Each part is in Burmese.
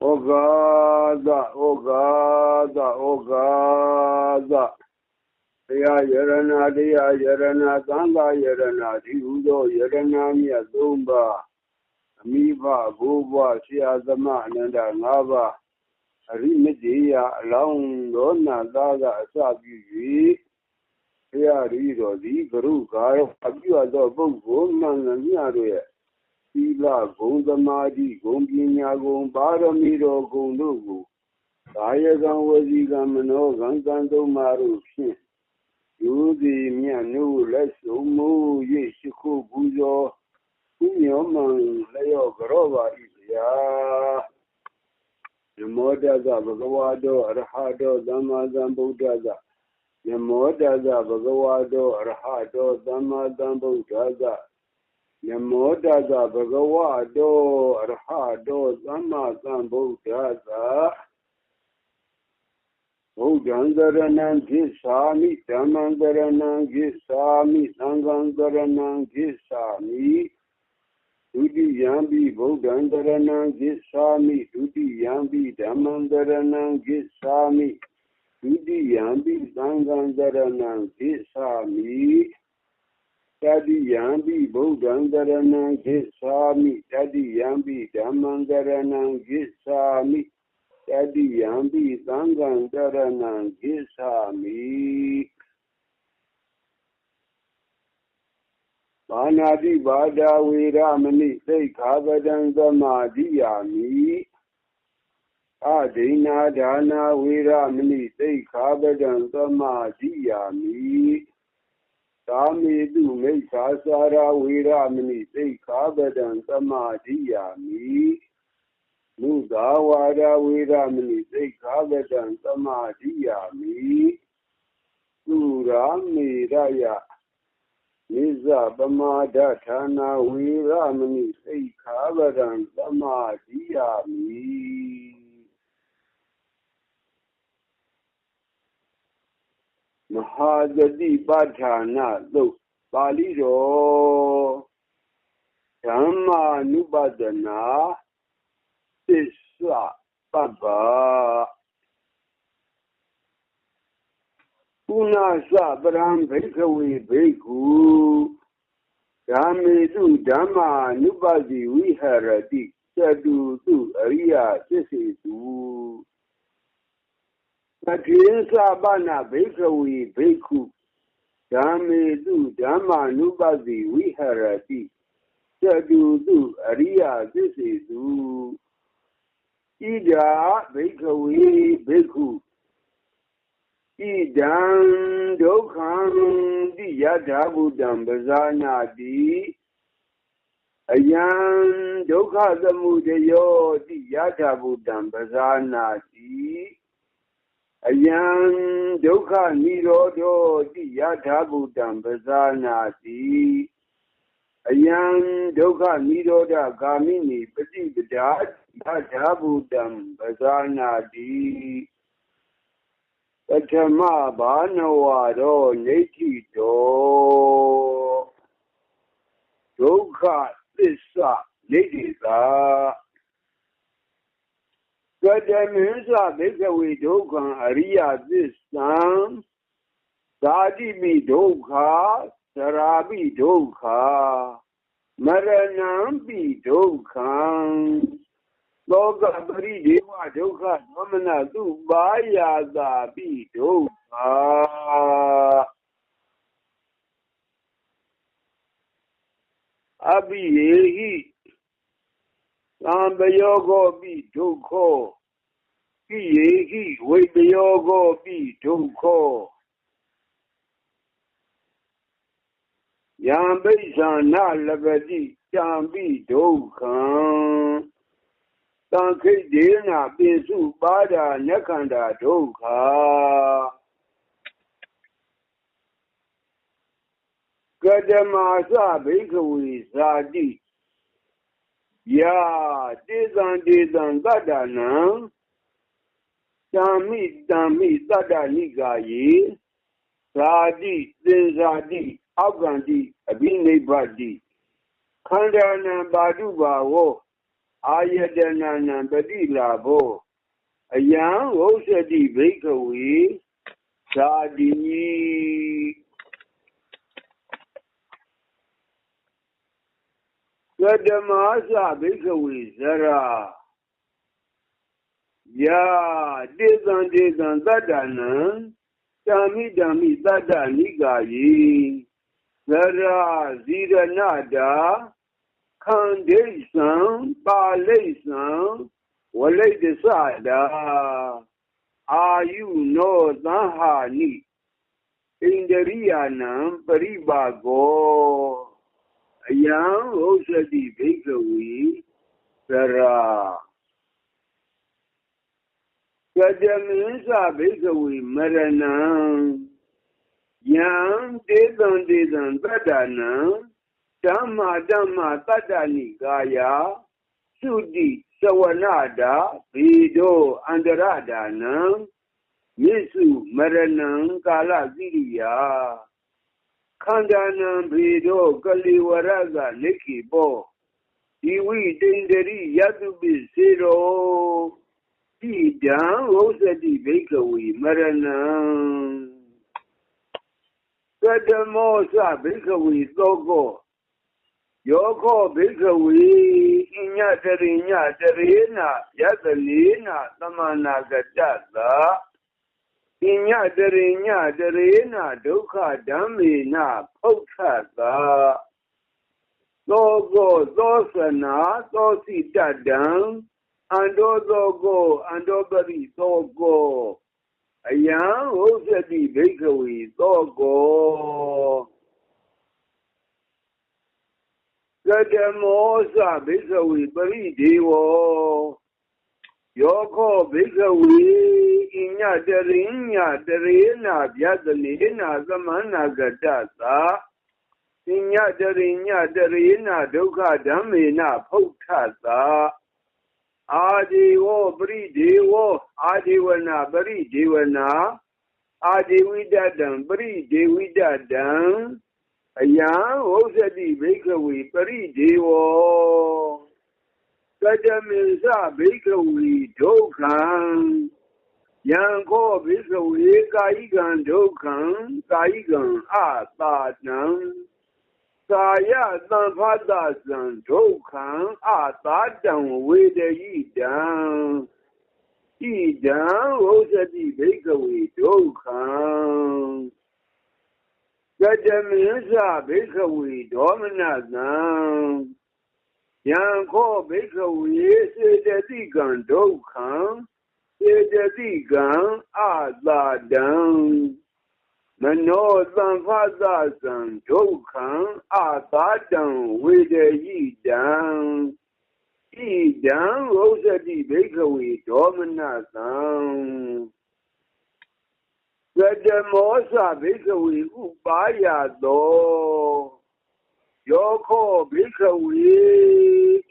ဩဃာသဩဃာသဩဃာသတရားယရဏတရားယရဏသံဃာယရဏဒီဟုသောယရဏမြတ်သုံးပါးအမိဘဘိုးဘွားဆရာသမားအနန္တ၅ပါးအရိမတေယအလောင်းတော်နာသားကအစပြု၍ဘုရားရီတော်သည်ကရုကာရအပြုအပ်သောပုဂ္ဂိုလ်မှန်မြတ်တို့ရဲ့သီ လဂုဏ်သမာဓိဂုဏ်ပညာဂုဏ်ပါရမီတော်ဂုဏ်တို့ကိုကာယကံဝစီကံမနောကံကံသုံးပါးတို့ဖြင့်ယူသည်မြတ်နုလက်ဆုံမူ၍ရှိခုပူဇော်ဥညောမံလျော့ကြောပါ၏ဗျာနမောတသဗုဒ္ဓဝါတောအရဟတောသမ္မာသမ္ဗုဒ္ဓသနမောတသဗုဒ္ဓဝါတောအရဟတောသမ္မာသမ္ဗုဒ္ဓသ နမောတသဗုဒ္ဓဝါတောအရဟတောသမ္မာသမ္ဗုဒ္ဓသဘုဒ္ဓံသရဏံဂိသာမိဓမ္မံသရဏံဂိသာမိသံဃံသရဏံဂိသာမိဒုတိယံပိဗုဒ္ဓံတရဏံကိသာမိဒုတိယံပိဓမ္မံတရဏံကိသာမိဒုတိယံပိသံဃံတရဏံကိသာမိ တတိယံပိဗုဒ္ဓံတရဏံကိသာမိတတိယံပိဓမ္မံတရဏံကိသာမိတတိယံပိသံဃံတရဏံကိသာမိဘာနာတိဘာဒဝေရမဏိသိခာပဒံသမာဓိယာမိအဒိနာဒါနာဝေရမဏိသိခာပဒံသမာဓိယာမိ သာမေတုမိစ္ဆာစာရဝေရမဏိသိခာပဒံသမာဓိယာမိမုသာဝါဒဝေရမဏိသိခာပဒံသမာဓိယာမိသုရာမေရယနိစ္စပမာဒဌာနာဝေရမဏိသိခာဗရံသမာဓိယာမိမ ဟာသတိပဋ္ဌာနာသုတ်ပါဠိတော်ဓမ္မာနုပဒနာသစ္စာပပ္ပကုဏသပရံဘိကဝေဘိက္ခုဓမ္မေတုဓမ္မာနုပတိဝိဟရတိသတုတုအရိယသစ္စေတု သတိသဗနာဘိကဝေဘိက္ခုဓမ္မေတုဓမ္မာနုပတိဝိဟရတိသတုတုအရိယသစ္စေတုဣဒာဘိကဝေဘိက္ခုဣဒံဒုက္ခံတိယထာဘုဒ္ဓံပဇာနာတိအယံဒုက္ခသမုဒယောတိယထာဘုဒ္ဓံပဇာနာတိ အယံဒုက္ခនិရောဓောတိယထာဘုဒ္ဓံပဇာနာတိအယံဒုက္ခនិရောဓဂာမိနိပฏิပဒါယထာဘုဒ္ဓံပဇာနာတိပထမဘာနဝရောနေတိတောဒုက္ခသစ္စာနေတိသာ ကတမင်းစဘိကဝေဒုက္ခံအရိယသစ္ဆံဇာတိမိဒုက္ခသရာပိဒုက္ခမရဏံပိဒုက္ခံလောကပရိဒေဝဒုက္ခသမနသူပါယာသာပိဒုက္ခအဘိယေဟိသံပယောဂောပိဒုက္ခော ပိယေဟိဝိပယောဂောပိဒုက္ခောယံပိဿာနလပတိတံပိဒုက္ခံတံခိတ်ဒေနာပိစုပါဒာနခန္ဓာဒုက္ခကတမသဘိကဝေဇာတိယာတေဇံတေဇံတတ္တနံ တံမိတံမိတတ္တနိကာယေဇာတိသင်္ဇာတိအောက်ကံတိအဘိနိဗ္ဗတိခန္ဓာနံပါတုဘာဝောအာယတနာနံပတိလာဘောအယံဝုစ္စတိဘိကဝေသာတိသတ္တမသဘိကဝေဇရာ ယာတေသံတေသံတတ္တနံဓမ္မိဓမ္မိတတ္တနိကာယေဇရာဇီရဏတာခန္ဒိသံပါလိသံဝလိတ္တသတာအာယုနောသံဟာနိဣန္ဒရိယာနံပရိပါကောအယံဥစ္စတိဘိကဝီသရာကတမင်းစဘိကဝီမရဏံယံတေတံတေတံတတ္တနံဓမ္မာဓမ္မာတတ္တနိကာယသုတိသဝနာတာဘီဒိုအန္တရ ဒါနံယေစုမရဏံကာလသီရိယာခန္ဓာနံဘီဒိုကလိဝရကလိခိဘောဒီ ဝိတိန္ဒရိယတုပိစေရောတိတံဝုဇတိဘိကဝီမရဏံသတ္တမောသဘိကဝီသောကောယောခောဘိကဝေအညတရိညတ ရေနာယတလေနာသမနာကတ္တသာအညတရိညတရေနာဒုက္ခဓမ္မေနာဖုတ်ထသာသောကောသောစနာသောစိတတံအန္တောသော ကောအန္တောပရိသောကောအယံဥစ္စတိဘိကဝေသောကောကတမောသဘိကဝေပရိဒေဝယောခောဘိကဝေဣညတရိညတရေနာဗျတနေနာသမန္နာကတ္တသာဣညတရိညတရေနာဒုက္ခဓမ္မေနဖုဋ္ဌသာအာဒီဝပရိဒေဝအာဒီဝနာပရိဒေဝနာအာဒီဝိတတံပရိဒေဝိတတံအယံဝုဇ္ဇတိဘိကဝေပရိဒေဝကတမေသဘိကဝေဒုက္ခံယံခောဘိကဝေကာယိကံဒုက္ခံကာယိကံအတာတံကာယသံဖတ်တသံဒုက္ခံအတာတံဝေဒယိတံဣဒံဝုဇ္ဇတိဘိကဝေဒုက္ခံကတမေသဘိခဝေဒေါမနသံယံခောဘိခဝေစေတတိကံဒုက္ခံစေတတိကံအာသာတံ မနောသံဖသသံဒုက္ခံအာသာတံဝေဒယိတံဣဒံဝုဇ္ဇတိဘိခဝေဒေါမနသံကတမောသဘိကဝေဥပါယသောယောခောဘိကဝေ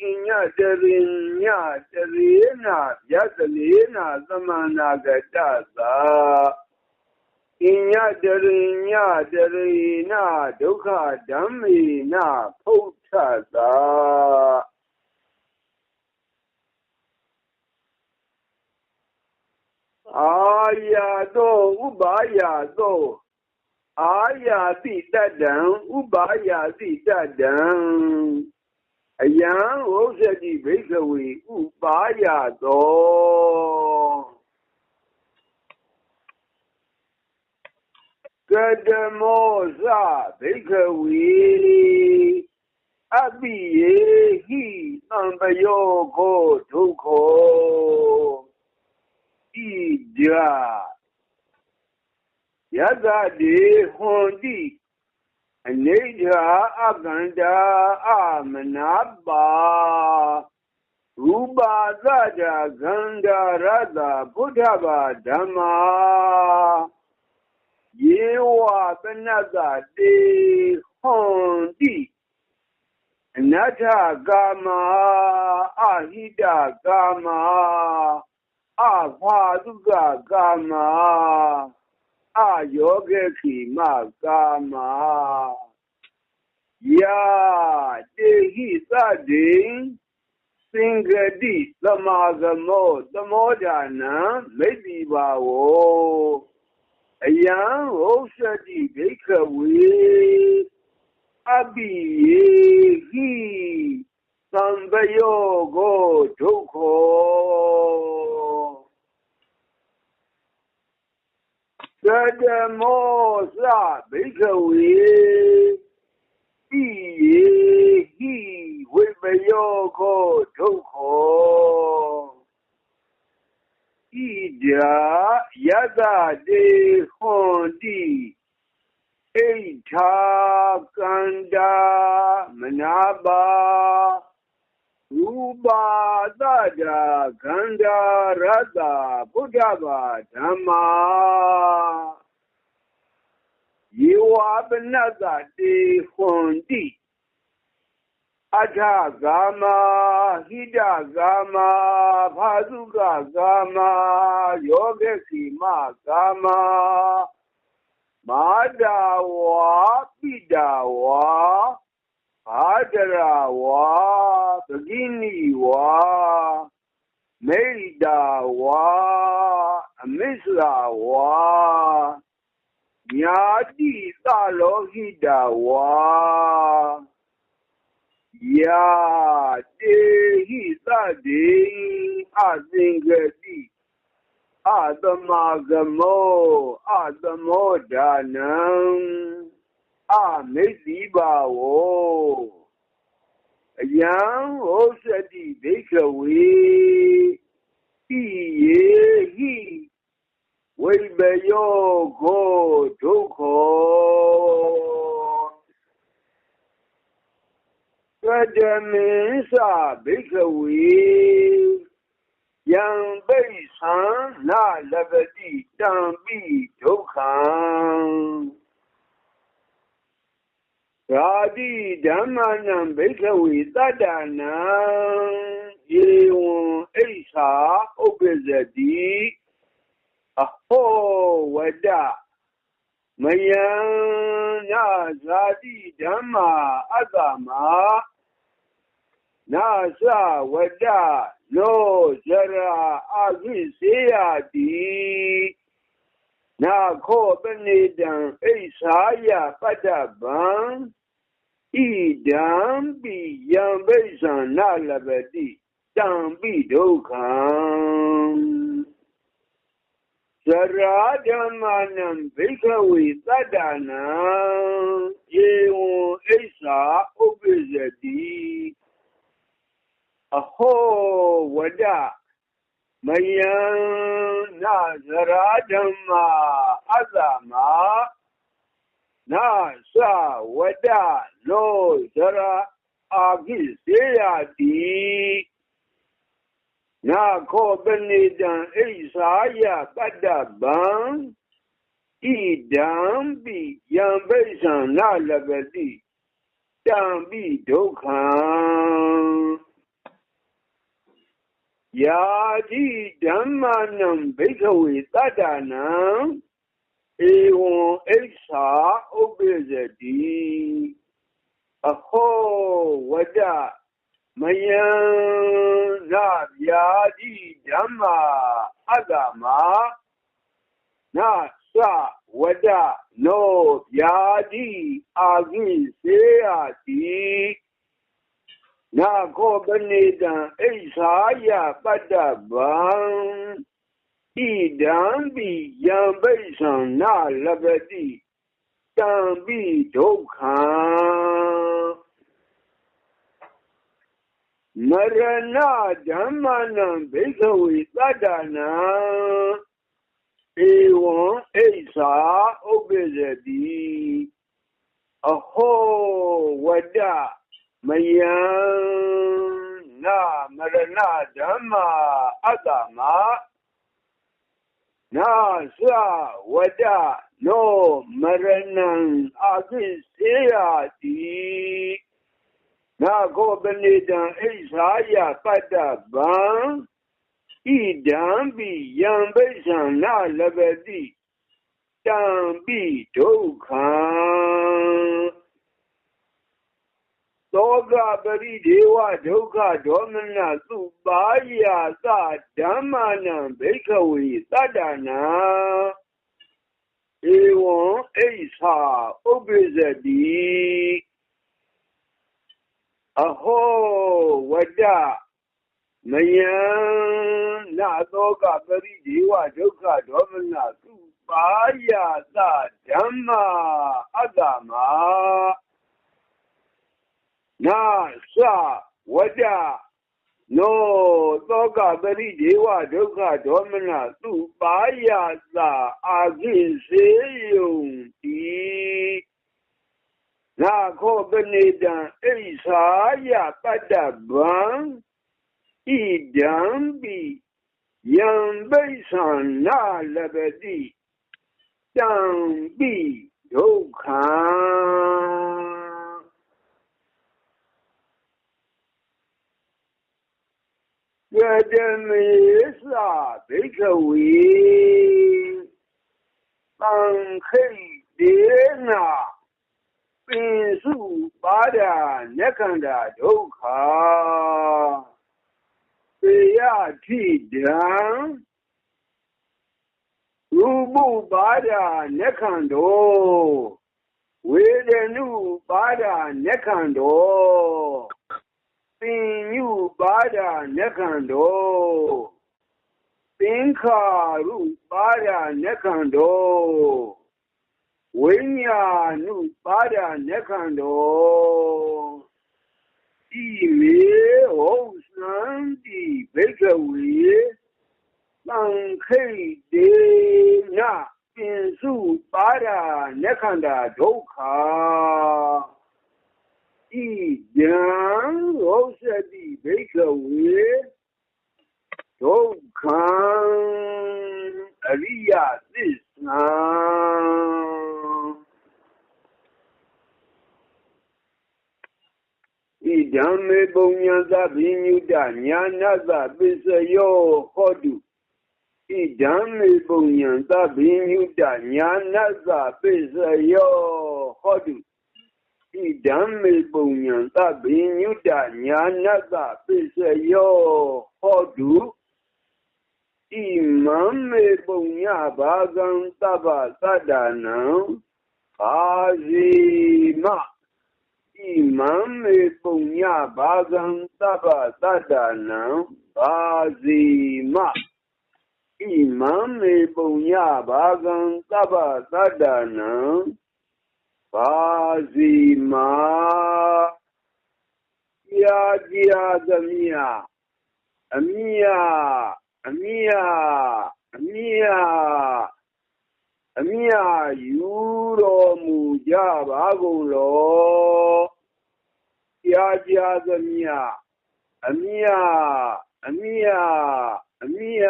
အညတရင်ညတရေနာယတလေနာသမနာကတ္တသာ အညတရင်ညတရေနာဒုက္ခဓမ္မေနာဖုဋ္ဌသာအာယာသောဥပါယာသောအာယာတိတတံဥပါယာတိတတံအယံဝုဇ္ဇတိဘိကဝေဥပါယာသော ကတမောဇဘိကဝေအပိယေဟိသံပယောကိုဒုက္ခောဣဒယသတိဟွန်တိအနိဋ္ဌာအကန္တာအမနာပါရူပါသတဂန္ဓာရတဘုဒ္ဓဘာဓမ္မာ ယေဝပနတတေဟွန်တိအနတ္ထကာမအဟိတကာမအဖာတုကကာမအယောဂခိမကာမယာတေဟိသတိသင်္ဂတိသမာဂမောသမောဒါနံမိတ္တိဘာဝော အယံဟုတ်စတိဒိဋ္ဌဝေအပိယေဟိသံဘယောကိုဒုက္ခောသတမောသဘိက္ခဝေပိယေဟိဝိပယောကိုဒုက္ခော ဣဒာယတတေဟွန်တိဣထာကန္တာမနာပါရူပါသဒာခန္ဓာရတ္တဘုဒ္ဓဘာဓမ္မာယေဝပနတတေဟွန်တိ အထကာမဟိတကာမဘာသုကကာမယောဂစီမကာမမာဒဝါပိဒဝါဘာဒရဝါပဂိနိဝါမေဣဒဝါအမစ္ဆာဝါညာတိသလောဟိတဝါ ယာတေဟိသတေအသင်္ကတိအသမဂမောအသမောဒါနံအမေတိဘာဝောအယံဟောစတိဒိဋ္ဌဝေဣယေဟိဝိဘယောကိုဒုက္ခောသ တ္တမေသဘိက္ခဝေယံပိသံနာလပတိတံပိဒုက္ခံရာတိဓမ္မနံဘိက္ခဝေတတ္တနံယေဝံအိသာဥပ္ပဇတိအဟောဝဒမယံနာဇာတိဓမ္မာအတ္တမ နာသဝဒလောဇရာအဝိစေယတိနာခောပနေတံအိသာယပတ္တဗံဣဒံပိယံဘိသံနာလပတိတံပိဒုက္ခံဇရာဓမ္မနံဘိက္ခဝေတတ္တနံယေဝံအိသာဥပ္ပဇတိ အဟောဝဒမယံနာဇရာဓမ္မာအတ္တမနာသဝဒလောဇရာအာဂိစေယတိနာခောပဏိတံအိသာယပတ္တဗံဣဒံပိယံပိသံနာလပတိတံပိဒုက္ခံ ယာတိဓမ္မနံဘိက္ခဝေတတ္တနံဧဝံအိသာဥပ္ပဇတိအခောဝဒမယံနာဗျာတိဓမ္မာအတ္တမနာသဝဒနောဗျာတိအာဂိစေယတိ နာခောပနေတံအိသာယပတ္တဗံဣဒံပိယံပိသံနာလပတိတံပိဒုက္ခံမရဏဓမ္မနံဘိက္ခဝေတတ္တနာဧဝံအိသာဥပ္ပဇတိအဟောဝဒ မယံနာမရဏဓမ္မာအတ္တမနာသဝဒနောမရဏံအသိစေယတိနာခောပဏိတံအိသာယပတ္တဗံဣဒံပိယံဘိသံနာလပတိတံပိဒုက္ခံ သောကပရိဒေဝဒုက္ခဒေါမနသုပါယာသဓမ္မနံဘိက္ခဝေတတ္တနာဧဝံအိသာဥပ္ပိဇတိအဟောဝတ္တမယံနာသောကပရိဒေဝဒုက္ခဒေါမနသုပါယာသဓမ္မအတ္တမ နာသဝတ္တနောသောကပရိဒေဝဒုက္ခဒေါမနသုပါယာသအာခိစေယုံတိနာခောပနေတံအိသာယပတ္တဗံဣဒံပိယံဘိသံနာလပတိတံပိဒုက္ခံ ယတမေသဘိကဝေတံခိဒေနာပင်စုပါဒာနက္ခန္တာဒုက္ခပေယထိဒံရူပုပါဒာနက္ခန္တောဝေဒနုပါဒာနက္ခန္တော ပင်ညုပါဒာနက္ခန္တောသင်္ခါရုပါဒာနက္ခန္တောဝိညာဏုပါဒာနက္ခန္တောဤမေဟုတ်သံတိဘိကဝေသံခိတေနပင်စုပါဒာနက္ခန္တာဒုက္ခ ဣယံရောစတိဘိကဝေဒုက္ခံအရိယသစ္စာဣဓမ္မေပုံညာသဗိညုတညာနာသပစ္စယောဟောတုဣဓမ္မေပုံညာသဗိညုတညာနာသပစ္စယောဟောတု ဣဓမ္မေပုံညာသဗိညုတညာနာသပစ္စယောဟောတုဣမံမေပုံညာဘာဂံသဗ္ဗသတ္တနံအာဇီမဣမံမေပုံညာဘာဂံသဗ္ဗသတ္တနံဘာဇီမဣမံမေပုံညာဘာဂံသဗ္ဗသတ္တနံ ဘာဇီမယာကြာသမြအမြအမြအမြအမြယူတော်မူကြပါကုန်လောကြားကြားသမျှအမြအမြအမြ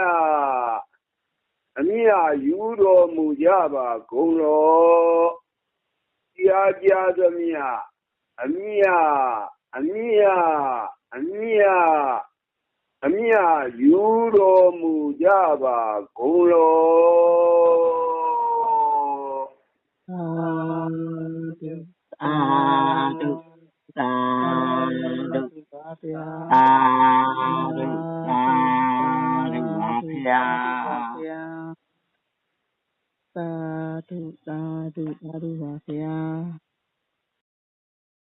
အမြယူတော်မူကြပါကုန်လော ကြားကြားသမျှအမြအမြအမြအမြယူတော်မူကြပါကုန်တော်အာတုသာတုသာတုသာတုသာတုပါဗျာ သာဓုသာဓုသာဓုပါဗျာ